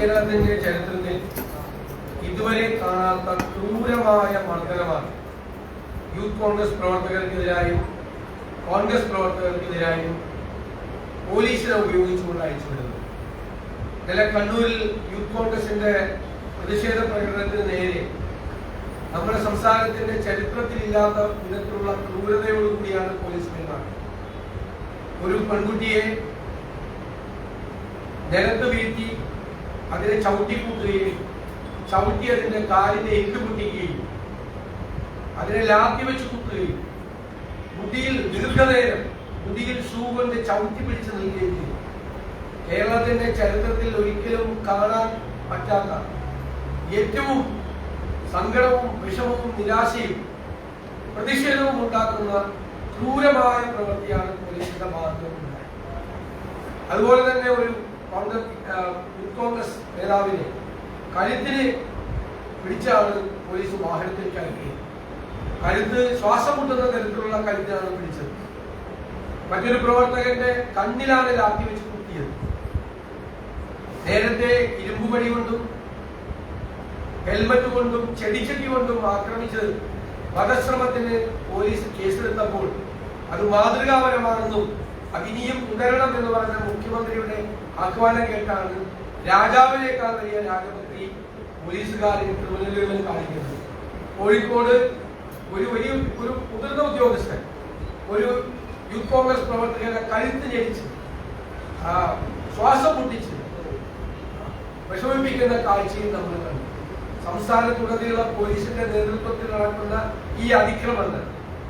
കേരളത്തിന്റെ ചരിത്രത്തിൽ ഇതുവരെ കാണാത്ത ക്രൂരമായ മർദ്ദനമാണ് യൂത്ത് കോൺഗ്രസ് പ്രവർത്തകർക്കെതിരായും കോൺഗ്രസ് പ്രവർത്തകർക്കെതിരായും പോലീസിനെ ഉപയോഗിച്ചുകൊണ്ട് അയച്ചുവിടുന്നത്. ഇന്നലെ കണ്ണൂരിൽ യൂത്ത് കോൺഗ്രസിന്റെ പ്രതിഷേധ പ്രകടനത്തിന് നേരെ നമ്മുടെ സംസ്ഥാനത്തിന്റെ ചരിത്രത്തിലില്ലാത്ത വിധത്തിലുള്ള ക്രൂരതയോടുകൂടിയാണ് പോലീസ് പെരുമാറുന്നത്. ഒരു പെൺകുട്ടിയെ നിലത്ത് വീഴ്ത്തി അതിനെ ചവിട്ടിക്കൂട്ടുകയും ചവിട്ടി അതിന്റെ കാലിന്റെ എല്ല് പൊട്ടിക്കുകയും അതിനെ ലാത്തി വെച്ച് കുത്തുകയും ബുദ്ധിയിൽ ദീർഘനേരം ബുദ്ധിയിൽ ഷൂ കൊണ്ട് ചവിട്ടി പിടിച്ച് നിൽക്കുകയും ചെയ്തു. കേരളത്തിന്റെ ചരിത്രത്തിൽ ഒരിക്കലും കാണാൻ പറ്റാത്ത ഏറ്റവും സങ്കടവും വിഷമവും നിരാശയും പ്രതിഷേധവും ഉണ്ടാക്കുന്ന ക്രൂരമായ പ്രവൃത്തിയാണ് പോലീസിന്റെ ഭാഗത്തുനിന്ന് അതുപോലെ തന്നെ ഒരു യൂത്ത് കോൺഗ്രസ് നേതാവിനെ കഴുത്തിന് പിടിച്ചാണ് പോലീസ് വാഹനത്തിൽ കയറ്റിയത് കഴുത്ത് ശ്വാസം മുട്ടുന്ന തരത്തിലുള്ള കഴുത്തിനാണ് പിടിച്ചത്. മറ്റൊരു പ്രവർത്തകന്റെ കണ്ണിലാണ് ലാത്തി വെച്ച് കുത്തിയത്. നേരത്തെ ഇരുമ്പുപടി കൊണ്ടും ഹെൽമറ്റ് കൊണ്ടും ചെടിച്ചട്ടി കൊണ്ടും ആക്രമിച്ച് വധശ്രമത്തിന് പോലീസ് കേസെടുത്തപ്പോൾ അത് മാതൃകാപരമാണെന്നും അതിനിയും തുടരണം എന്ന് പറഞ്ഞ മുഖ്യമന്ത്രിയുടെ ആഹ്വാനം കേട്ടാണ് രാജാവിനേക്കാൾ വലിയ രാജപത്രി പോലീസുകാരെ ക്രിമിനലുകളിൽ കാണിക്കുന്നത്. കോഴിക്കോട് ഒരു വലിയ ഒരു മുതിർന്ന ഉദ്യോഗസ്ഥൻ ഒരു യൂത്ത് കോൺഗ്രസ് പ്രവർത്തകരുടെ കഴുത്ത് ആ, ശ്വാസം മുട്ടിച്ച് വിഷമിപ്പിക്കുന്ന കാഴ്ചയും നമ്മൾ കണ്ടു. സംസ്ഥാനത്തുടനീളം പോലീസിന്റെ നേതൃത്വത്തിൽ നടക്കുന്ന ഈ അതിക്രമങ്ങൾ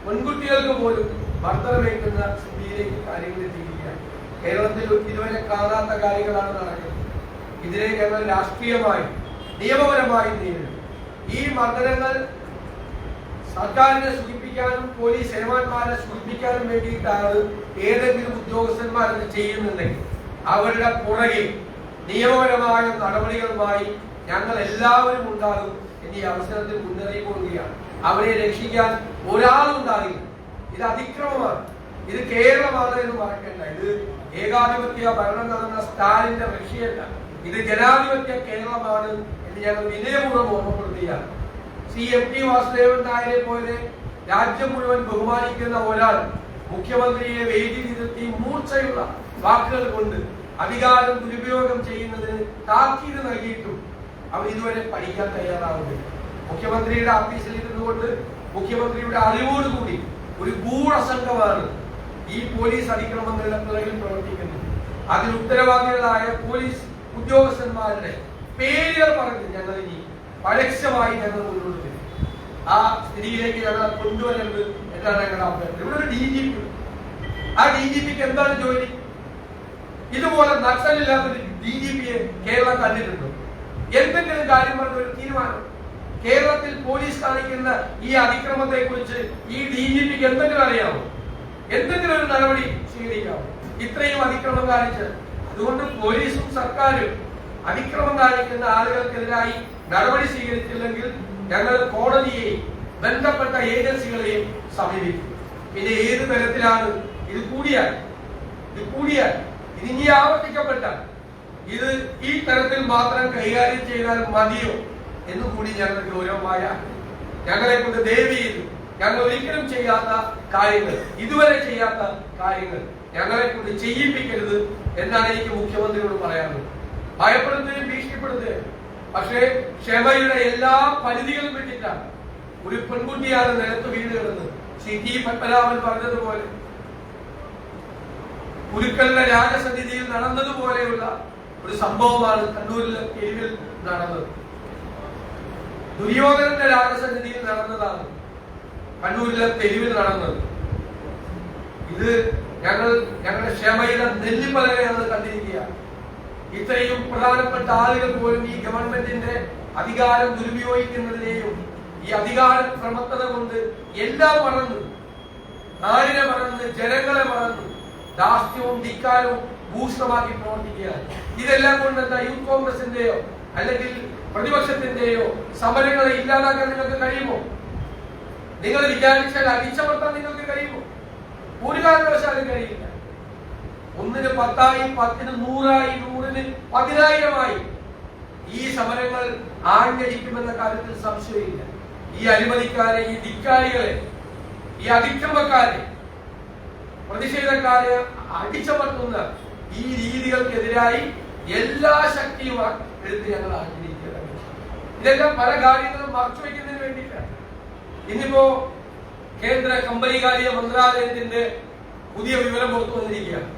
പെൺകുട്ടികൾക്ക് പോലും ഭർത്തനമേക്കുന്ന സ്ഥിതിയിലേക്ക് കാര്യങ്ങൾ എത്തിയിരിക്കുകയാണ്. കേരളത്തിൽ ഇതുവരെ കാണാത്ത കാര്യങ്ങളാണ് നടക്കുന്നത്. ഇതിനെ ഞങ്ങൾ രാഷ്ട്രീയമായി നിയമപരമായി നേരിടും. ഈ മർദ്ദനങ്ങൾ സർക്കാരിനെ സൂചിപ്പിക്കാനും പോലീസ് സേവാന്മാരെ സൂചിപ്പിക്കാനും വേണ്ടിയിട്ടാണ് ഏതെങ്കിലും ഉദ്യോഗസ്ഥന്മാർ ഇത് ചെയ്യുന്നുണ്ടെങ്കിൽ അവരുടെ പുറകിൽ നിയമപരമായ നടപടികളുമായി ഞങ്ങൾ എല്ലാവരും ഉണ്ടാകും ഈ അവസരത്തിൽ മുന്നറിയിപ്പ് കൊടുക്കുകയാണ്. അവരെ രക്ഷിക്കാൻ ഒരാളുണ്ടാകില്ല ഇത് അതിക്രമമാണ്. ഇത് കേരളമാണ് എന്ന് പറയണ്ട. ഇത് ഏകാധിപത്യ ഭരണം നടന്ന സ്റ്റാലിന്റെ റഷ്യയല്ല ഇത് ജനാധിപത്യ കേരളമാണ് എന്ന് ഞങ്ങൾ വിനയപൂർവം ഓർമ്മപ്പെടുത്തുകയാണ്. സി എം ടി വാസുദേവൻ നായരെ പോലെ രാജ്യം മുഴുവൻ ബഹുമാനിക്കുന്ന ഒരാൾ മുഖ്യമന്ത്രിയെ വേദി നിരത്തി മൂർച്ചയുള്ള വാക്കുകൾ കൊണ്ട് അധികാരം ദുരുപയോഗം ചെയ്യുന്നതിന് താക്കീത് നൽകിയിട്ടും അവർ ഇതുവരെ പഠിക്കാൻ തയ്യാറാവുന്നില്ല. മുഖ്യമന്ത്രിയുടെ ആഫീസിൽ ഇരുന്നുകൊണ്ട് മുഖ്യമന്ത്രിയുടെ അറിവോടുകൂടി ഒരു ഗൂഢസംഘമാണ് ഈ പോലീസ് അതിക്രമങ്ങളുടെ പിറകിൽ പ്രവർത്തിക്കുന്നു. അതിൽ ഉത്തരവാദികളായ പോലീസ് ഉദ്യോഗസ്ഥന്മാരുടെ പേരുകൾ പറഞ്ഞ് ഞങ്ങൾ ഇനി പരസ്യമായി ഞങ്ങൾ മുന്നോട്ട് വരും. ആ സ്ഥിതിയിലേക്ക് ഞങ്ങൾ കൊണ്ടുവരരുത് എന്നാണ് ഞങ്ങളുടെ അഭ്യർത്ഥന. ഇവിടെ ഒരു ഡി ജി പി ആ ഡി ജി പിക്ക് എന്താണ് ജോലി? ഇതുപോലെ നക്സലില്ലാത്തൊരു ഡി ജി പിയെ കേരളം കണ്ടിട്ടുണ്ടോ? എന്തെങ്കിലും കാര്യം പറഞ്ഞ ഒരു തീരുമാനം. കേരളത്തിൽ പോലീസ് കാണിക്കുന്ന ഈ അതിക്രമത്തെ കുറിച്ച് ഈ ഡി ജി പിക്ക് എന്തെങ്കിലും അറിയാമോ? എന്തെങ്കിലും ഒരു നടപടി സ്വീകരിക്കാം. ഇത്രയും അതിക്രമം കാണിച്ച് അതുകൊണ്ട് പോലീസും സർക്കാരും അതിക്രമം കാണിക്കുന്ന ആളുകൾക്കെതിരായി നടപടി സ്വീകരിച്ചില്ലെങ്കിൽ ഞങ്ങൾ കോടതിയെയും ബന്ധപ്പെട്ട ഏജൻസികളെയും സമീപിക്കും. പിന്നെ ഏത് തരത്തിലാണ് ഇത് കൂടിയാൽ? ഇത് കൂടിയാൽ ഇതിനി ഇനി ആവർത്തിക്കപ്പെട്ടാൽ ഇത് ഈ തരത്തിൽ മാത്രം കൈകാര്യം ചെയ്താൽ മതിയോ എന്ന് കൂടി ഗൗരവമായ ഞങ്ങളെ കൊണ്ട് ചെയ്തു ഞങ്ങൾ ഒരിക്കലും ചെയ്യാത്ത കാര്യങ്ങൾ. ഇതുവരെ ചെയ്യാത്ത കാര്യങ്ങൾ ഞങ്ങളെ കൊണ്ട് ചെയ്യിപ്പിക്കരുത് എന്നാണ് എനിക്ക് മുഖ്യമന്ത്രിയോട് പറയാനുള്ളത്. ഭയപ്പെടുത്തുകയും ഭീഷണിപ്പെടുത്തുകയും. പക്ഷേ ക്ഷമയുടെ എല്ലാ പരിധികളും വിട്ടിട്ടാണ്. ഒരു പെൺകുട്ടിയാണ് നിലത്ത് വീണ് കിടന്നത് ശ്രീ ടി പത്മനാഭൻ പറഞ്ഞതുപോലെ ഗുരുക്കളുടെ രാജസന്നിധിയിൽ നടന്നതുപോലെയുള്ള ഒരു സംഭവമാണ് കണ്ണൂരിലെ എരിവിൽ നടന്നത്. ദുര്യോധനന്റെ രാജസന്നിധിയിൽ നടന്നതാണ് കണ്ണൂരിലെ തെരുവിൽ നടന്നത്. ഇത് ഞങ്ങൾ ഞങ്ങളുടെ ക്ഷമയുടെ നെല്ലിപ്പലകയാണ് കണ്ടിരിക്കുക ഇത്രയും പ്രധാനപ്പെട്ട ആളുകൾ പോലും ഈ ഗവൺമെന്റിന്റെ അധികാരം ദുരുപയോഗിക്കുന്നതിനെയും ഈ അധികാര പ്രമത്തത കൊണ്ട് എല്ലാം മറന്നു. നാടിനെ മറന്ന് ജനങ്ങളെ മറന്നു. ദാസ്യവും ധിക്കാരവും ഭൂഷണമാക്കി പ്രവർത്തിക്കുകയാണ്. ഇതെല്ലാം കൊണ്ട് എന്താ യൂത്ത് കോൺഗ്രസിന്റെയോ അല്ലെങ്കിൽ പ്രതിപക്ഷത്തിന്റെയോ സമരങ്ങളെ ഇല്ലാതാക്കാൻ നിങ്ങൾക്ക് കഴിയുമോ? നിങ്ങൾ വിചാരിച്ചാൽ അടിച്ചമർത്താൻ നിങ്ങൾക്ക് കഴിയുമോ? ഒരു കാരണവശാലും കഴിയില്ല. ഒന്നിന് പത്തായി പത്തിന് നൂറായി നൂറിന് പതിനായിരമായി ഈ സമരങ്ങൾ ആഞ്ഞടിക്കുമെന്ന കാര്യത്തിൽ സംശയമില്ല. ഈ അഴിമതിക്കാരെ ഈ ധിക്കാരികളെ ഈ അതിക്രമക്കാരെ പ്രതിഷേധക്കാരെ അടിച്ചമർത്തുന്ന ഈ രീതികൾക്കെതിരായി എല്ലാ ശക്തിയും എടുത്ത് ഞങ്ങൾ ആഗ്രഹിക്കുക ഇതെല്ലാം പല കാര്യങ്ങളും മറച്ചുവെക്കുന്നതിന് വേണ്ടിയിട്ടാണ്. ഇന്നിപ്പോ കേന്ദ്ര കമ്പനികാര്യ മന്ത്രാലയത്തിന്റെ പുതിയ വിവരം പുറത്തു വന്നിരിക്കുകയാണ്.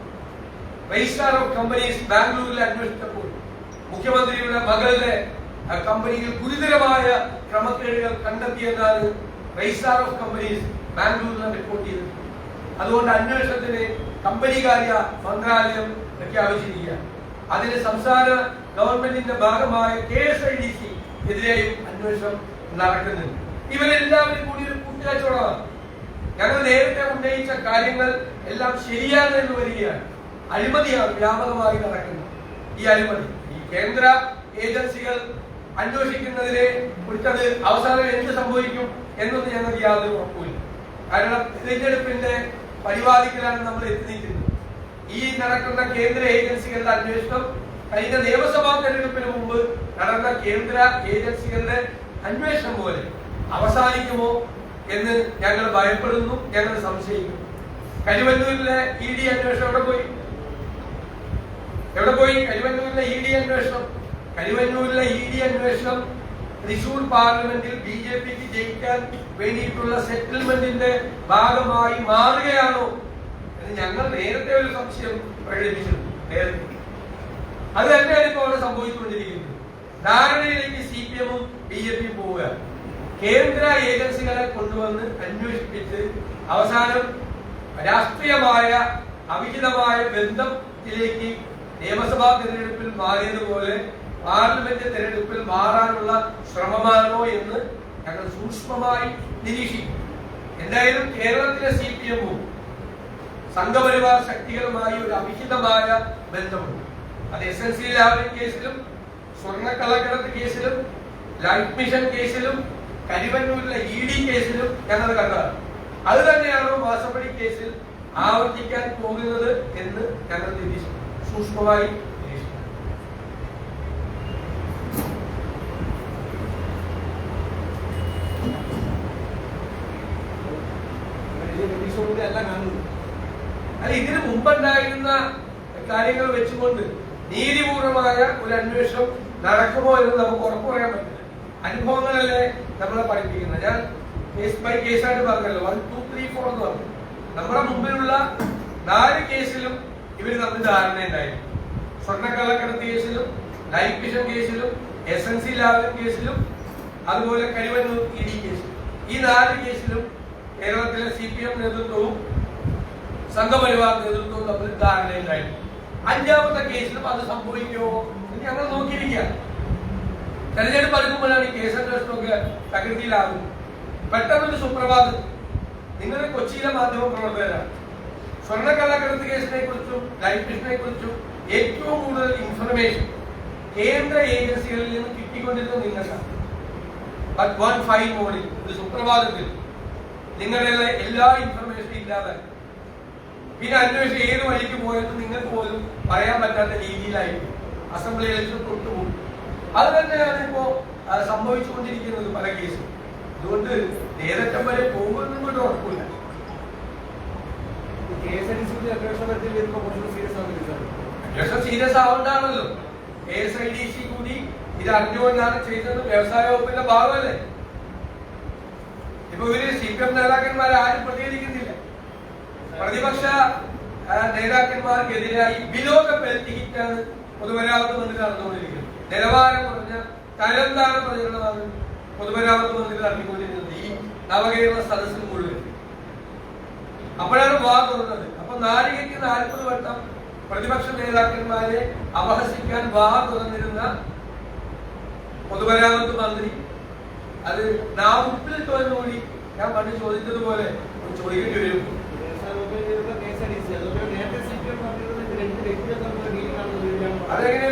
രജിസ്ട്രാർ ഓഫ് കമ്പനീസ് ബാംഗ്ലൂരിൽ അന്വേഷിച്ചപ്പോൾ മുഖ്യമന്ത്രിയുടെ മകളുടെ കമ്പനിയിൽ ഗുരുതരമായ ക്രമക്കേടുകൾ കണ്ടെത്തിയെന്നാണ് രജിസ്ട്രാർ ഓഫ് കമ്പനീസ് ബാംഗ്ലൂരിൽ റിപ്പോർട്ട് ചെയ്തത്. അതുകൊണ്ട് അന്വേഷണത്തിന് കമ്പനികാര്യ മന്ത്രാലയം പ്രഖ്യാപിച്ചിരിക്കുക അതിന് സംസ്ഥാന ഗവൺമെന്റിന്റെ ഭാഗമായ K S I D C എതിരെയും അന്വേഷണം നടക്കുന്നുണ്ട്. ഇവരെല്ലാവരും കൂടി ഒരു കൂട്ടുകച്ചവടമാണ് ഞങ്ങൾ നേരത്തെ ഉന്നയിച്ച കാര്യങ്ങൾ എല്ലാം ശരിയാണ് എന്ന് വരികയാണ്. അഴിമതിയാണ് വ്യാപകമായി നടക്കുന്നത്. ഈ അഴിമതി ഈ കേന്ദ്ര ഏജൻസികൾ അന്വേഷിക്കുന്നതിനെ കുറിച്ചത് അവസാനം എന്ത് സംഭവിക്കും എന്നൊന്നും ഞങ്ങൾക്ക് യാതൊരു ഉറപ്പില്ല കാരണം തിരഞ്ഞെടുപ്പിന്റെ പരിപാടിക്കലാണ് നമ്മൾ എത്തി നിൽക്കുന്നത് ഈ നടക്കുന്ന കേന്ദ്ര ഏജൻസികളുടെ അന്വേഷണം കഴിഞ്ഞ നിയമസഭാ തെരഞ്ഞെടുപ്പിന് മുമ്പ് നടന്ന കേന്ദ്ര ഏജൻസികളുടെ അന്വേഷണം പോലെ അവസാനിക്കുമോ എന്ന് ഞങ്ങൾ ഭയപ്പെടുന്നു ഞങ്ങൾ സംശയിക്കുന്നു. കരുവന്നൂരിലെ ഇ ഡി അന്വേഷണം എവിടെ പോയി? എവിടെ പോയി കരുവന്നൂരിലെ ഇ ഡി അന്വേഷണം? കരുവന്നൂരിലെ ഇ ഡി അന്വേഷണം തൃശൂർ പാർലമെന്റിൽ ബി ജെ പിക്ക് ജയിക്കാൻ വേണ്ടിയിട്ടുള്ള സെറ്റിൽമെന്റിന്റെ ഭാഗമായി മാറുകയാണോ എന്ന് ഞങ്ങൾ നേരത്തെ ഒരു സംശയം പ്രകടിപ്പിച്ചിരുന്നു അത് തന്നെയാണ് ഇപ്പോൾ അവിടെ സംഭവിച്ചുകൊണ്ടിരിക്കുന്നത്. ധാരണയിലേക്ക് സി പി എമ്മും ബി ജെ പിയും പോവുക കേന്ദ്ര ഏജൻസികളെ കൊണ്ടുവന്ന് അന്വേഷിപ്പിച്ച് അവസാനം രാഷ്ട്രീയമായ അവിഹിതമായ ബന്ധത്തിലേക്ക് നിയമസഭാ തിരഞ്ഞെടുപ്പിൽ മാറിയതുപോലെ പാർലമെന്റ് തിരഞ്ഞെടുപ്പിൽ മാറാനുള്ള ശ്രമമാണോ എന്ന് ഞങ്ങൾ സൂക്ഷ്മമായി നിരീക്ഷിക്കും. എന്തായാലും കേരളത്തിലെ സി പി എമ്മും സംഘപരിവാർ ശക്തികളുമായി ഒരു അവിഹിതമായ ബന്ധമുണ്ട്. അത് എസ് എൻ സി ലാബിൻ കേസിലും സ്വർണക്കള്ളക്കടത്ത് കേസിലും ലൈഫ് മിഷൻ കേസിലും കരിവന്നൂരിലെ ഇ ഡി കേസിലും ഞങ്ങൾ കണ്ടതാണ്. അത് തന്നെയാണോ വാസപ്പടി കേസിൽ ആവർത്തിക്കാൻ പോകുന്നത് എന്ന് ഞങ്ങൾ നിരീക്ഷിക്കും സൂക്ഷ്മമായി അല്ല ഇതിന് മുമ്പുണ്ടായിരുന്ന കാര്യങ്ങൾ വെച്ചുകൊണ്ട് നീതിപൂർവമായ ഒരു അന്വേഷണം നടക്കുമോ എന്ന് നമുക്ക് ഉറപ്പ് പറയാൻ പറ്റില്ല. അനുഭവങ്ങളല്ലേ? നമ്മളെ പഠിപ്പിക്കുന്നത്. ഞാൻ കേസ് ബൈ കേസ് ആയിട്ട് പറഞ്ഞല്ലോ. വൺ ടു ത്രീ ഫോർ എന്ന് പറഞ്ഞു. നമ്മുടെ മുമ്പിലുള്ള നാല് കേസിലും ഇവർ തമ്മിൽ ധാരണയുണ്ടായിരുന്നു സ്വർണക്കള്ളക്കടത്ത് കേസിലും ലൈഫ് മിഷൻ കേസിലും എസ് എൻ സി ലാബ് കേസിലും അതുപോലെ കരിവന്നൂർ ഇ ഡി കേസിലും ഈ നാല് കേസിലും കേരളത്തിലെ സി പി എം നേതൃത്വവും സംഘപരിവാർ നേതൃത്വവും തമ്മിൽ ധാരണയുണ്ടായിരുന്നു അഞ്ചാമത്തെ കേസിലും അത് സംഭവിക്കുമോ ഞങ്ങൾ നോക്കിയിരിക്കുക തെരഞ്ഞെടുപ്പ് അടുക്കുമ്പോഴാണ് ഈ കേസ് അന്വേഷണമൊക്കെ തകൃതിയിലാകുന്നത് പെട്ടെന്നൊരു സുപ്രഭാതം. നിങ്ങൾ കൊച്ചിയിലെ മാധ്യമ പ്രവർത്തകരാണ്. സ്വർണക്കള്ളക്കടത്ത് കേസിനെ കുറിച്ചും ലൈഫ് മിഷനെ കുറിച്ചും ഏറ്റവും കൂടുതൽ ഇൻഫർമേഷൻ കേന്ദ്ര ഏജൻസികളിൽ നിന്ന് കിട്ടിക്കൊണ്ടിരുന്ന നിങ്ങൾക്കാണ്. മോർണിംഗ് ഒരു സുപ്രഭാതത്തിൽ. നിങ്ങളുടെ എല്ലാ ഇൻഫർമേഷനും ഇല്ലാതെ പിന്നെ അന്വേഷണം ഏത് വഴിക്ക് പോയെന്ന് നിങ്ങൾക്ക് പോലും പറയാൻ പറ്റാത്ത രീതിയിലായിരിക്കും അസംബ്ലി ഇലക്ഷൻ തൊട്ടുപോകും. അത് തന്നെയാണ് ഇപ്പോ സംഭവിച്ചുകൊണ്ടിരിക്കുന്നത് പല കേസും. അതുകൊണ്ട് നേരറ്റം വരെ പോകുമെന്നും ഉറപ്പില്ല. Serious ആവണ്ടാണല്ലോ. K S I D C കൂടി ഇത് അറിഞ്ഞുകൊണ്ടാണ് ചെയ്തത്. വ്യവസായ വകുപ്പിന്റെ ഭാഗമല്ലേ? ഇപ്പൊ ഇവർ സി പി എം നേതാക്കന്മാർ ആരും പ്രതികരിക്കുന്നില്ല. പ്രതിപക്ഷ നേതാക്കന്മാർക്കെതിരായി നേതാക്കന്മാർക്കെതിരായി വിലോകപ്പെടുത്തിയിട്ടാണ് പൊതുമരാമത്ത് മന്ത്രി നടന്നുകൊണ്ടിരിക്കുന്നത്. നിലവാരം കുറഞ്ഞ തരംതാണ പ്രചരണമാണ് പൊതുമരാമത്ത് മന്ത്രി നടത്തിക്കൊണ്ടിരുന്നത് ഈ നവകേരള സദസ്സിന് മുഴുവൻ അപ്പോഴാണ് വാ തുറന്നത്. അപ്പൊ നാരികയ്ക്ക് നാൽപ്പത് വട്ടം പ്രതിപക്ഷ നേതാക്കന്മാരെ അപഹസിക്കാൻ വാ തുറന്നിരുന്ന പൊതുമരാമത്ത് മന്ത്രി അത് നാവുപ്പിൽ തോന്നുകൂടി ഞാൻ പണ്ട് ചോദിച്ചതുപോലെ ചോദിക്കേണ്ടി വരും. അതെങ്ങനെ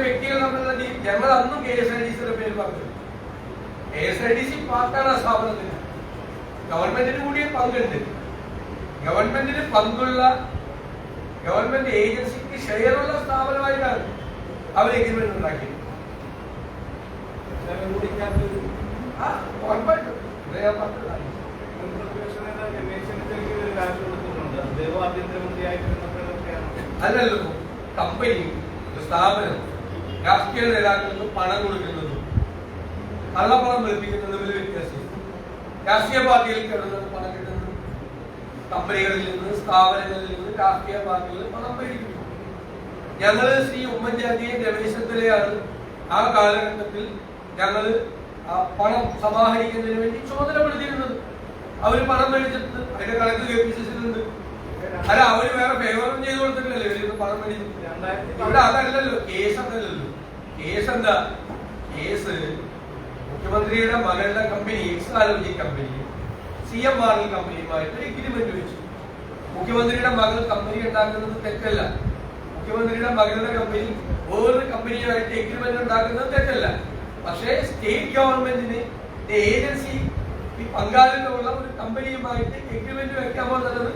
ഞങ്ങൾ അന്നും കെ എസ് ഐ ഡി സിയുടെ പേര് പറഞ്ഞു K S I D C പാർട്ടാണ് ആ സ്ഥാപനത്തിന്. ഗവൺമെന്റിന് കൂടി പങ്കുണ്ട്. ഗവൺമെന്റിന് പങ്കുള്ള ഗവൺമെന്റ് ഏജൻസിക്ക് ഷെയറുള്ള സ്ഥാപനമായിട്ടാണ് അവർ എഗ്രിമെന്റ് ഉണ്ടാക്കിയത്. അല്ലല്ലോ കമ്പനി സ്ഥാപനം. രാഷ്ട്രീയ നേതാക്കൾക്ക് പണം കൊടുക്കുന്നതും കള്ളപ്പണം വെളുപ്പിക്കുന്നതും തമ്മിൽ വ്യത്യാസം രാഷ്ട്രീയ പാർട്ടിയിൽ കിടന്നത് പണം കിട്ടുന്നത് കമ്പനികളിൽ നിന്ന് സ്ഥാപനങ്ങളിൽ നിന്ന് രാഷ്ട്രീയ പാർട്ടികളിൽ പണം മേടിക്കുന്നു. ഞങ്ങൾ ശ്രീ ഉമ്മൻചാണ്ടിയെ ചെന്നിത്തലയാണ് ആ കാലഘട്ടത്തിൽ ഞങ്ങൾ പണം സമാഹരിക്കുന്നതിന് വേണ്ടി ചുമതലപ്പെടുത്തിയിരുന്നത് അവർ പണം മേടിച്ചിട്ടുണ്ട് അതിന്റെ കണക്ക് കെ പി സി സിയിലുണ്ട് അല്ല അവർ വേറെ ഫേവറും ചെയ്ത് കൊടുത്തിട്ടില്ലല്ലോ. ഇവർ പണം രണ്ടായിരത്തി ഇവിടെ അതല്ലല്ലോ കേസ് അതല്ലല്ലോ കേസ് എന്താ? കേസ് മുഖ്യമന്ത്രിയുടെ മകളുടെ company Exalogic company C M R കമ്പനിയുമായിട്ട് agreement വെച്ചു. മുഖ്യമന്ത്രിയുടെ മകൾ കമ്പനി ഉണ്ടാക്കുന്നത് തെറ്റല്ല. മുഖ്യമന്ത്രിയുടെ മകളുടെ കമ്പനി വേറൊരു കമ്പനിയുമായിട്ട് എഗ്രിമെന്റ് ഉണ്ടാക്കുന്നത് തെറ്റല്ല. പക്ഷേ സ്റ്റേറ്റ് ഗവൺമെന്റിന് ഏജൻസി ഈ പങ്കാളിത്തമുള്ള ഒരു കമ്പനിയുമായിട്ട് എഗ്രിമെന്റ് വെക്കാമോ എന്നുള്ളത്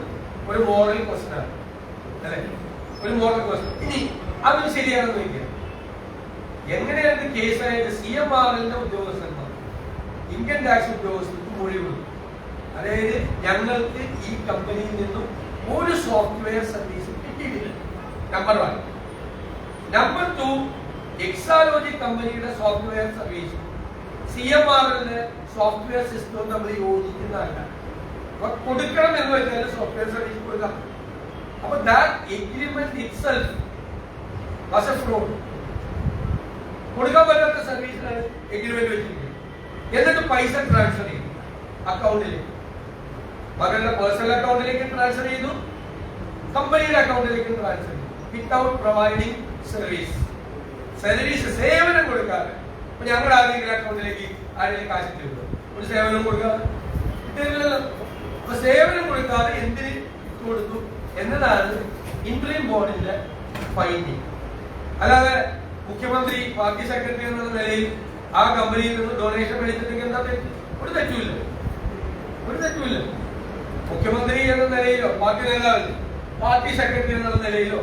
ഒരു മോറൽ ക്വസ്റ്റൻ ആണ്. അല്ലെ? ഒരു മോറൽ ക്വസ്റ്റൻ ഇനി അത് ശരിയാണെന്ന് ചോദിക്കാം എങ്ങനെയാണ് കേസായിട്ട് സി എം ആറിന്റെ ഉദ്യോഗസ്ഥന്മാർ ഇന്ത്യൻ ടാക്സ് ഉദ്യോഗസ്ഥർക്ക് മൊഴി കൊടുത്തു. അതായത് ഞങ്ങൾക്ക് ഈ കമ്പനിയിൽ നിന്നും ഒരു സോഫ്റ്റ്വെയർ സർവീസ് കിട്ടിയിട്ടില്ല. Number one number two Exalogic കമ്പനിയുടെ സോഫ്റ്റ്വെയർ സർവീസ് സി എം ആറിന്റെ സോഫ്റ്റ്വെയർ സിസ്റ്റവും തമ്മിൽ യോജിക്കുന്നതല്ല അപ്പൊ കൊടുക്കണം എന്ന് വെച്ചാൽ സോഫ്റ്റ്വെയർ സർവീസ് കൊടുക്കാം. അപ്പൊ that agreement itself was a fraud കൊടുക്കാൻ പറ്റാത്ത സർവീസിനാണ് എഗ്രിമെന്റ് വെച്ചിരിക്കുന്നത് എന്നിട്ട് പൈസ ട്രാൻസ്ഫർ ചെയ്തു. അക്കൗണ്ടിലേക്ക് മകളുടെ പേഴ്സണൽ അക്കൗണ്ടിലേക്ക് ട്രാൻസ്ഫർ ചെയ്തു. കമ്പനിയുടെ അക്കൗണ്ടിലേക്ക് ട്രാൻസ്ഫർ ചെയ്തു. വിത്തൗട്ട് പ്രൊവൈഡിങ് സർവീസ് സർവീസ് സേവനം കൊടുക്കാതെ. അപ്പൊ ഞങ്ങളുടെ ആരെങ്കിലും അക്കൗണ്ടിലേക്ക് ആരെങ്കിലും കാശ് ഇട്ടിരുന്നു ഒരു സേവനം കൊടുക്കാതെ. ഇട്ടിരുന്നില്ലല്ലോ അപ്പൊ സേവനം കൊടുക്കാതെ എന്തിന് കൊടുത്തു എന്നതാണ് ഇൻട്രീം ബോർഡിന്റെ ഫൈൻഡിങ് അല്ലാതെ മുഖ്യമന്ത്രി പാർട്ടി സെക്രട്ടറി എന്ന നിലയിൽ ആ കമ്പനിയിൽ നിന്ന് ഡൊണേഷൻ മേടിച്ചിട്ടുണ്ടെങ്കിൽ എന്താ തെറ്റ്? ഒരു തെറ്റുമില്ല. ഒരു തെറ്റുമില്ല. മുഖ്യമന്ത്രി എന്ന നിലയിലോ പാർട്ടി നേതാവ് പാർട്ടി സെക്രട്ടറി എന്ന നിലയിലോ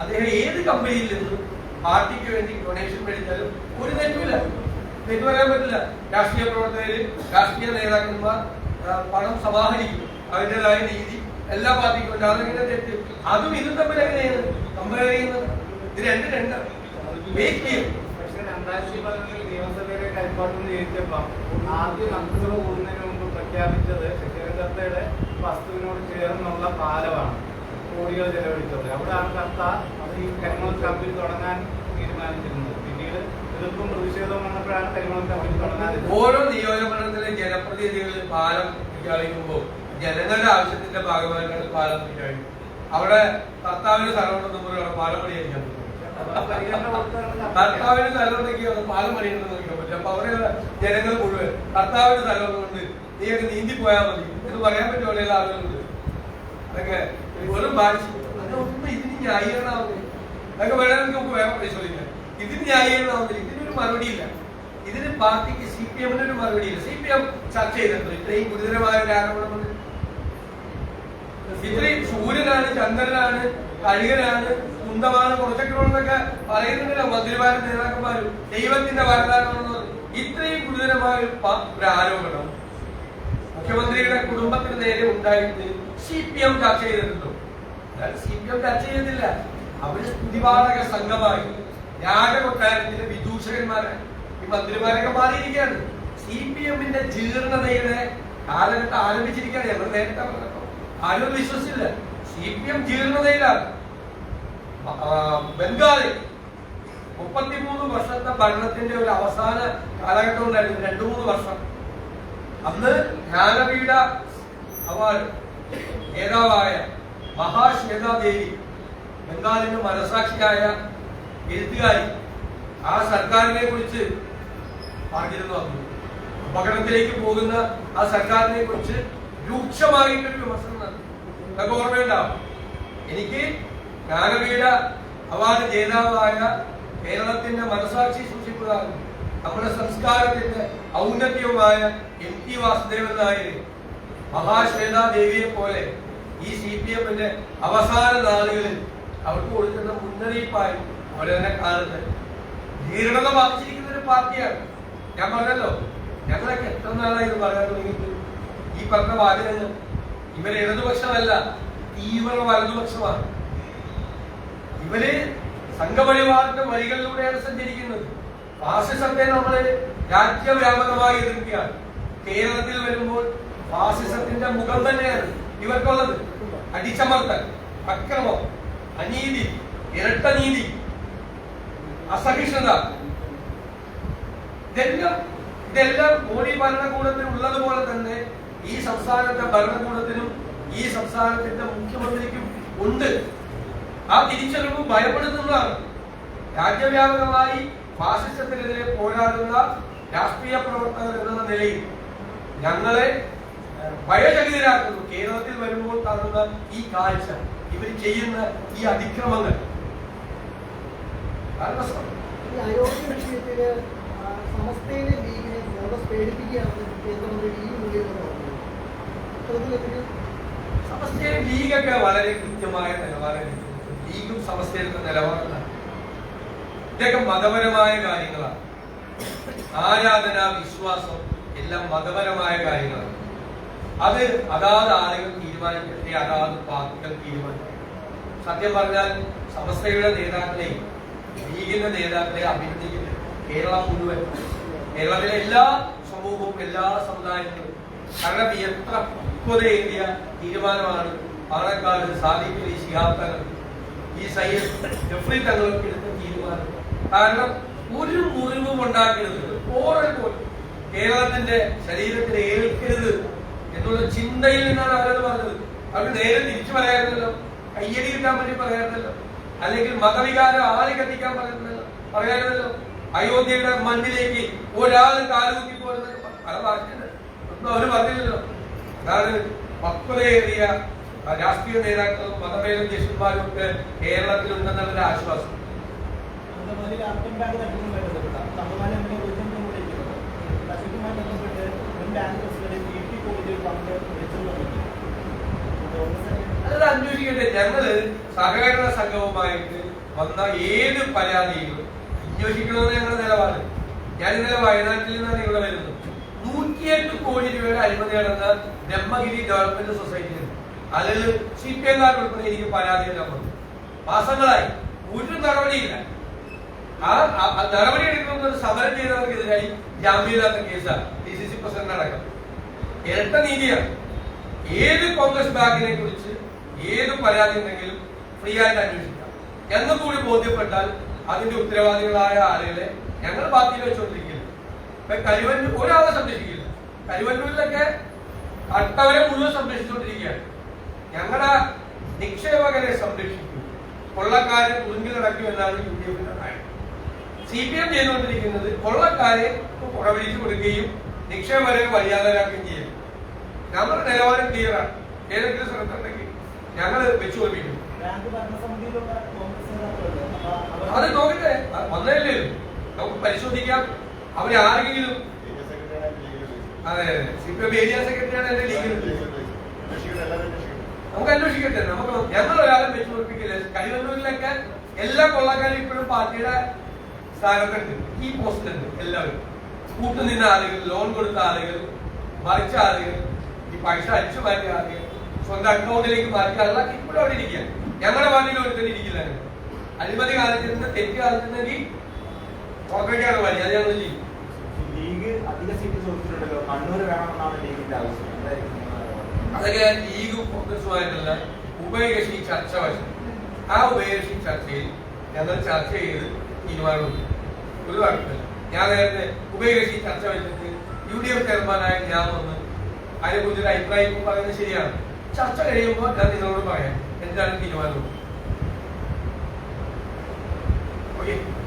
അദ്ദേഹം ഏത് കമ്പനിയിൽ നിന്നും പാർട്ടിക്ക് വേണ്ടി ഡൊണേഷൻ മേടിച്ചാലും ഒരു തെറ്റുമില്ല. തെറ്റ് പറയാൻ പറ്റില്ല. രാഷ്ട്രീയ പ്രവർത്തകര് രാഷ്ട്രീയ നേതാക്കന്മാർ പണം സമാഹരിക്കും അതിന്റെതായ രീതി. എല്ലാ പാർട്ടിക്കും ഉണ്ട് അതെങ്ങനെ തെറ്റ്. അതും ഇതും തമ്മിൽ എങ്ങനെയാണ്? കമ്പയർ ചെയ്യുന്നത്? ഇത് രണ്ട് രണ്ട്. ആദ്യം കൂടുന്നതിന് മുമ്പ് പ്രഖ്യാപിച്ചത് വസ്തുവിനോട് ചേർന്നുള്ള പാലമാണ് കോടികൾ ചെലവഴിച്ചത്. അവിടെയാണ് കർത്ത ഈ കരിമണൽ കമ്പനി തുടങ്ങാൻ തീരുമാനിച്ചിരുന്നത്. പിന്നീട് എതിർപ്പും പ്രതിഷേധവും വന്നപ്പോഴാണ് കരിമണൽ കമ്പനി തുടങ്ങാൻ ഓരോ നിയോജകമണ്ഡലത്തിലെ ജനപ്രതിനിധികൾ പാലം പ്രഖ്യാപിക്കുമ്പോൾ ജനങ്ങളുടെ ആവശ്യത്തിന്റെ ഭാഗമായിട്ടാണ് പാലം പ്രഖ്യാപിക്കുന്നത് അവിടെ ഭർത്താവിന് സ്ഥലമുണ്ടെന്ന് പറയുകയാണ് പാലം പണിയായിരിക്കാൻ ഭർത്താവിന് സ്ഥലമുണ്ടെങ്കിൽ അത് പാലം പണിയുണ്ടെന്ന് നോക്കാൻ പറ്റും അപ്പൊ അവരെ ജനങ്ങൾ മുഴുവൻ ഭർത്താവിന് സ്ഥലമുള്ളതുകൊണ്ട് അത് നീന്തി പോയാൽ മതി എന്ന് പറയാൻ പറ്റുമല്ലോ എല്ലാ ആളുകളുണ്ട്. അതൊക്കെ ഒരു ബാധിച്ചു അതൊന്നും ഇതിന് ന്യായീകരണമാവുന്നില്ല. അതൊക്കെ വേണമെങ്കിൽ നമുക്ക് വേറെ പരിശോധിക്കാം. ഇതിന് ന്യായീകരണമാവുന്നില്ല. ഇതിനൊരു മറുപടിയില്ല. ഇതിന് പാർട്ടിക്ക് സി പി എമ്മിന് ഒരു മറുപടിയില്ല. സി പി എം ചർച്ച ചെയ്തിട്ടുണ്ട്. ഇത്രയും ഗുരുതരമായ ഒരു ആരോപണം ഇത്രയും സൂര്യനാണ് ചന്ദ്രനാണ് കഴുകനാണ് കുന്തമാണ് കുറച്ചൊക്കെ പറയുന്നുണ്ടല്ലോ മന്ത്രിമാരും നേതാക്കന്മാരും. ദൈവത്തിന്റെ വാഗ്ദാനമാണെന്ന് ഇത്രയും ഗുരുതരമായ ഒരു ആരോപണം മുഖ്യമന്ത്രിയുടെ കുടുംബത്തിന് നേരെ ഉണ്ടായിട്ട് സി പി എം ചർച്ച ചെയ്തിട്ടുണ്ടോ? സി പി എം ചർച്ച ചെയ്തില്ല അവർ സ്തുതിപാഠക സംഘമായി രാജകൊട്ടാരത്തിന്റെ വിദൂഷകന്മാരാണ്. ഈ മന്ത്രിമാരൊക്കെ മാറിയിരിക്കുകയാണ്. സി പി എമ്മിന്റെ ജീർണതയുടെ കാലഘട്ടം ആരംഭിച്ചിരിക്കുകയാണ്. ഞങ്ങൾ നേരത്തെ പറഞ്ഞപ്പോ. ആരും വിശ്വസിച്ചില്ല. സി പി എം ജീർണതയിലാണ്. ബംഗാളിൽ മുപ്പത്തിമൂന്ന് വർഷത്തെ ഭരണത്തിന്റെ ഒരു അവസാന കാലഘട്ടം ഉണ്ടായിരുന്നു. രണ്ടു മൂന്ന് വർഷം. അന്ന് ജ്ഞാനപീഠ അവാർഡ് നേതാവായ മഹാശ്വേതാദേവി ബംഗാളിന്റെ മനസാക്ഷിയായ എഴുത്തുകാരി ആ സർക്കാരിനെ കുറിച്ച് പറഞ്ഞിരുന്നു അന്ന്. അപകടത്തിലേക്ക് പോകുന്ന ആ സർക്കാരിനെ കുറിച്ച് രൂക്ഷമായിട്ടൊരു വിമർശനം നടത്തി. ഓർമ്മയുണ്ടാവും എനിക്ക് ജ്ഞാനപീഠ അവാർഡ് ജേതാവായ കേരളത്തിന്റെ മനസാക്ഷി സൂക്ഷിപ്പുകാരൻ നമ്മുടെ സംസ്കാരത്തിന്റെ ഔന്നത്യവുമായ എം ടി വാസുദേവൻ നായര് മഹാശ്വേതാ ദേവിയെ പോലെ ഈ സി പി എമ്മിന്റെ അവസാന നാളുകളിൽ അവർക്ക് കൊടുക്കുന്ന മുന്നറിയിപ്പായി അവരെ തന്നെ കാണുന്നത് ധീരണത ഒരു പാർട്ടിയാണ്. ഞാൻ പറഞ്ഞല്ലോ. ഞങ്ങളൊക്കെ എത്ര നാളായി പറയാൻ തുടങ്ങിയിട്ട് ഈ പറഞ്ഞ വാചകങ്ങൾ ഇവർ ഇടതുപക്ഷമല്ല തീവ്ര വലതുപക്ഷമാണ് ഇവർ സംഘപരിവാറിന്റെ വഴികളിലൂടെയാണ് സഞ്ചരിക്കുന്നത്. ഫാസിസത്തെ നമ്മൾ രാജ്യവ്യാപകമായി എതിർക്കുകയാണ്. കേരളത്തിൽ വരുമ്പോൾ ഫാസിസത്തിന്റെ മുഖം തന്നെയാണ് ഇവർക്കുള്ളത്. അടിച്ചമർത്തൽ അക്രമം അനീതി ഇരട്ട നീതി അസഹിഷ്ണുത. ഇതെല്ലാം ഇതെല്ലാം മോഡി ഭരണകൂടത്തിന് ഉള്ളതുപോലെ തന്നെ ഈ സംസ്ഥാനത്തെ ഭരണകൂടത്തിനും ഈ സംസ്ഥാനത്തിന്റെ മുഖ്യമന്ത്രിക്കും ഉണ്ട്. ആ തിരിച്ചറിവ് ഭയപ്പെടുത്തുന്നതാണ്. രാജ്യവ്യാപകമായി ഫാസിസത്തിനെതിരെ പോരാടുന്ന രാഷ്ട്രീയ പ്രവർത്തകർ എന്ന നിലയിൽ ഞങ്ങളെ ഭയചകിതരാക്കുന്നു. കേരളത്തിൽ വരുമ്പോൾ കാണുന്ന ഈ കാഴ്ച ഇവർ ചെയ്യുന്ന ഈ അതിക്രമങ്ങൾ. കാരണം സമസ്തയിലെ ലീഗിനെ കോൺഗ്രസ് പേടിപ്പിക്കുകയാണെന്ന് കേന്ദ്രമന്ത്രി ഡി മുരളീധരൻ പറഞ്ഞു. സമസ്തയിലെ ലീഗൊക്കെ വളരെ കൃത്യമായ നിലവാരം ലീഗും സമസ്തയിലത്തെ നിലപാടാണ് ഇതൊക്കെ മതപരമായ കാര്യങ്ങളാണ്. ആരാധന വിശ്വാസം എല്ലാം മതപരമായ കാര്യങ്ങളാണ്. അത് അതാത് ആളുകൾ തീരുമാനിക്കട്ടെ അതാത് പാർട്ടികൾ തീരുമാനിക്കട്ടെ. സത്യം പറഞ്ഞാൽ സമസ്തയുടെ നേതാക്കളെയും ലീഗിന്റെ നേതാക്കളെ അഭിനന്ദിക്കട്ടെ. കേരളം മുഴുവൻ. കേരളത്തിലെ എല്ലാ സമൂഹവും എല്ലാ സമുദായങ്ങളും കാരണം എത്ര പക്വതയേറിയ തീരുമാനമാണ് പാണക്കാട് സാദിഖ് അലി ശിഹാബ് തങ്ങൾ ഈ സയ്യദ് ജഫ്രി തങ്ങൾക്ക് എടുത്ത തീരുമാനം. കാരണം ഒരു മുറിവും ഉണ്ടാക്കരുത്. ഓരോ കേരളത്തിന്റെ ശരീരത്തിന് ഏൽക്കരുത് എന്നുള്ള ചിന്തയിൽ നിന്നാണ് അവരത് പറഞ്ഞത്? അവർ നേരെ തിരിച്ചു പറയാറുണ്ടല്ലോ. കയ്യടി കിട്ടാൻ വേണ്ടി പറയാറുണ്ടല്ലോ. അല്ലെങ്കിൽ മതവികാരം ആളി കത്തിക്കാൻ പറയുന്നല്ലോ പറയാറുണ്ടല്ലോ. അയോധ്യയുടെ മണ്ണിലേക്ക് ഒരാൾ താലൂക്കി പോരുന്നത് പല ഭാഷയുണ്ട് ഒന്നും അവർ പറഞ്ഞില്ലല്ലോ. അതാണ് പക്വതയേറിയ രാഷ്ട്രീയ നേതാക്കളും മതമേലധ്യക്ഷന്മാരും ഒക്കെ കേരളത്തിലുണ്ടെന്നുള്ള ആശ്വാസം. അത് അന്വേഷിക്കട്ടെ ഞങ്ങൾ സഹകരണ സംഘവുമായിട്ട് വന്ന ഏത് പരാതിയും അന്വേഷിക്കണമെന്ന് ഞങ്ങളുടെ നിലപാട്. ഞാൻ ഇന്നലെ വയനാട്ടിൽ നിന്നാണ് ഇവിടെ വരുന്നത്. നൂറ്റിയെട്ട് കോടി രൂപയുടെ അഴിമതി നടന്ന ബ്രഹ്മഗിരി ഡെവലപ്മെന്റ് സൊസൈറ്റിയിൽ അതിൽ സി പി എംകാർ ഉൾപ്പെടെ എനിക്ക് പരാതി ഞാൻ വന്നു മാസങ്ങളായി. ഒരു നടപടിയില്ല. ആ നടപടി എടുക്കുന്ന ഒരു സമരം ചെയ്തവർക്കെതിരായി ജാമ്യമില്ലാത്ത കേസാണ് ഡി സി സി പ്രസിഡന്റ് അടക്കം. ഇരട്ട നീതിയാണ്. ഏത് കോൺഗ്രസ് ബാങ്കിനെ കുറിച്ച് ഏത് പരാതി ഉണ്ടെങ്കിലും ഫ്രീ ആയിട്ട് അന്വേഷിക്കാം. എന്നും കൂടി ബോധ്യപ്പെട്ടാൽ അതിന്റെ ഉത്തരവാദികളായ ആളുകളെ ഞങ്ങൾ പാർട്ടിയിൽ വെച്ചുകൊണ്ടിരിക്കില്ല ഇപ്പൊ കരുവന്നൂർ ഒരാളെ സംരക്ഷിക്കില്ല കരുവന്നൂരിലൊക്കെ കട്ടവരെ മുഴുവൻ സംരക്ഷിച്ചുകൊണ്ടിരിക്കുകയാണ്. ഞങ്ങളുടെ നിക്ഷേപകരെ സംരക്ഷിക്കും കൊള്ളക്കാരെ കുറുങ്ങി നടക്കും എന്നാണ് യു ഡി എഫിന്റെ നയം സി പി എം ചെയ്തുകൊണ്ടിരിക്കുന്നത് കൊള്ളക്കാരെ പുറവിളിച്ചു കൊടുക്കുകയും നിക്ഷേപകരെ മര്യാദരാക്കുകയും ചെയ്യും. നമ്മുടെ നിലവാരം ക്ലിയറാണ് ഏതെങ്കിലും സ്ഥലത്തുണ്ടെങ്കിൽ ഞങ്ങൾ വെച്ചു ഓർമ്മിക്കും ബാങ്ക് ഭരണസമിതിയിലുള്ള കോൺഗ്രസ് നേതാക്കളുണ്ട് അപ്പൊ അത് നോക്കട്ടെ. വന്നതല്ലേ നമുക്ക് പരിശോധിക്കാം. അവരെ ആരെങ്കിലും അതെ സി പി എം ഏരിയ സെക്രട്ടറിയാണ് എന്റെ ലീഗിൽ നമുക്ക് അന്വേഷിക്കട്ടെ. നമുക്ക് ഞങ്ങൾ ഒരാളെ വെച്ച് ഉറപ്പിക്കില്ല? കഴിവന്നൂരിലൊക്കെ എല്ലാ കൊള്ളക്കാരും ഇപ്പോഴും പാർട്ടിയുടെ സ്ഥാനത്തുണ്ട്. ഈ പോസ്റ്റിലുണ്ട് എല്ലാവരും. കൂട്ടുനിന്ന ആളുകൾ ലോൺ കൊടുത്ത ആളുകൾ മറിച്ച ആളുകൾ ഈ പൈസ അടിച്ചു മാറ്റിയ ആളുകൾ സ്വന്തം അക്കൗണ്ടിലേക്ക് മാറ്റിയ ആളുകളൊക്കെ ഇപ്പോഴും അവിടെ ഇരിക്കുക ഞങ്ങളുടെ പാർട്ടിയിൽ ഒരുത്തന്നെ ഇരിക്കില്ല. അഴിമതി നിന്ന് തെറ്റ് കാലത്ത് ലീഗ് പുറത്തേക്കാണ് വഴി അത് ഞങ്ങൾ ലീഗ് ലീഗ് അധിക സീറ്റ് ചോദിച്ചിട്ടുണ്ടല്ലോ. കണ്ണൂർ വേണമെന്നാണ് ലീഗിന്റെ ആവശ്യം? അതൊക്കെ ലീഗ് കോൺഗ്രസുമായിട്ടുള്ള ഉഭയകക്ഷി ചർച്ച വശം ആ ഉഭയകക്ഷി ചർച്ചയിൽ ഞങ്ങൾ ചർച്ച ചെയ്ത് തീരുമാനമുണ്ട് ഒരു കുഴപ്പമില്ല ഞാൻ നേരത്തെ ഉഭയകക്ഷി ചർച്ച വെച്ചിട്ട് യു ഡി എഫ് ചെയർമാനായ ഞാൻ വന്ന് അതിനെക്കുറിച്ചൊരു അഭിപ്രായം പറയുന്നത് ശരിയാണ്. ചർച്ച കഴിയുമ്പോൾ ഞാൻ നിങ്ങളോട് പറയാം. എന്താണ് തീരുമാനം Okay